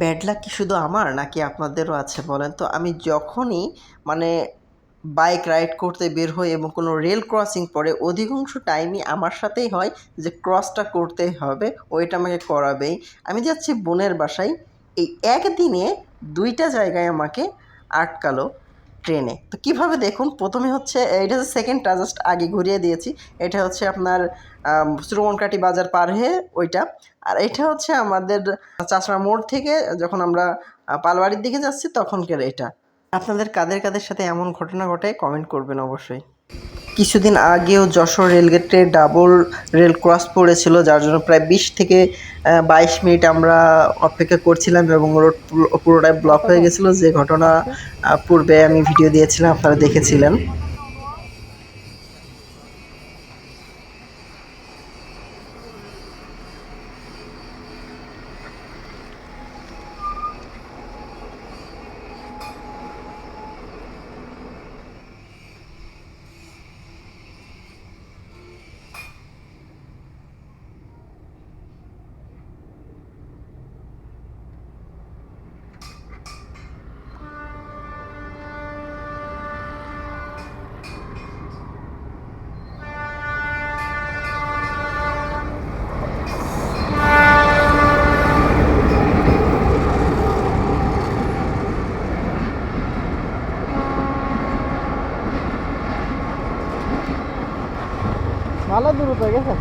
Bad luck কি শুধু আমার নাকি আপনাদেরও আছে বলেন? তো আমি যখনই মানে বাইক রাইড করতে বের হই এবং কোনো রেল ক্রসিং পরে অধিকাংশ টাইমই আমার সাথেই হয় যে ক্রসটা করতে হবে, ওইটা আমাকে করাবেই। আমি যাচ্ছি বোনের বাসায়, এই একদিনে দুইটা জায়গায় আমাকে আটকালো। ট্রেনে তো কীভাবে দেখুন, প্রথমে হচ্ছে এটা হচ্ছে সেকেন্ডটা জাস্ট আগে ঘুরিয়ে দিয়েছি। এটা হচ্ছে আপনার শ্রবণকাটি বাজার পার হয়ে ওইটা। আর এটা হচ্ছে আমাদের চাষড়া মোড় থেকে যখন আমরা পালবাড়ির দিকে যাচ্ছি, তখনকার এটা। আপনাদের কাদের কাদের সাথে এমন ঘটনা ঘটে কমেন্ট করবেন অবশ্যই। কিছুদিন আগেও যশোর রেলগেটে ডাবল রেল ক্রস পড়েছিল, যার জন্য প্রায় বিশ থেকে বাইশ মিনিট আমরা অপেক্ষা করছিলাম এবং রোড পুরোটাই ব্লক হয়ে গেছিল। যে ঘটনা পূর্বে আমি ভিডিও দিয়েছিলাম, আপনারা দেখেছিলেন। ভালো দূরত্ব গেছে।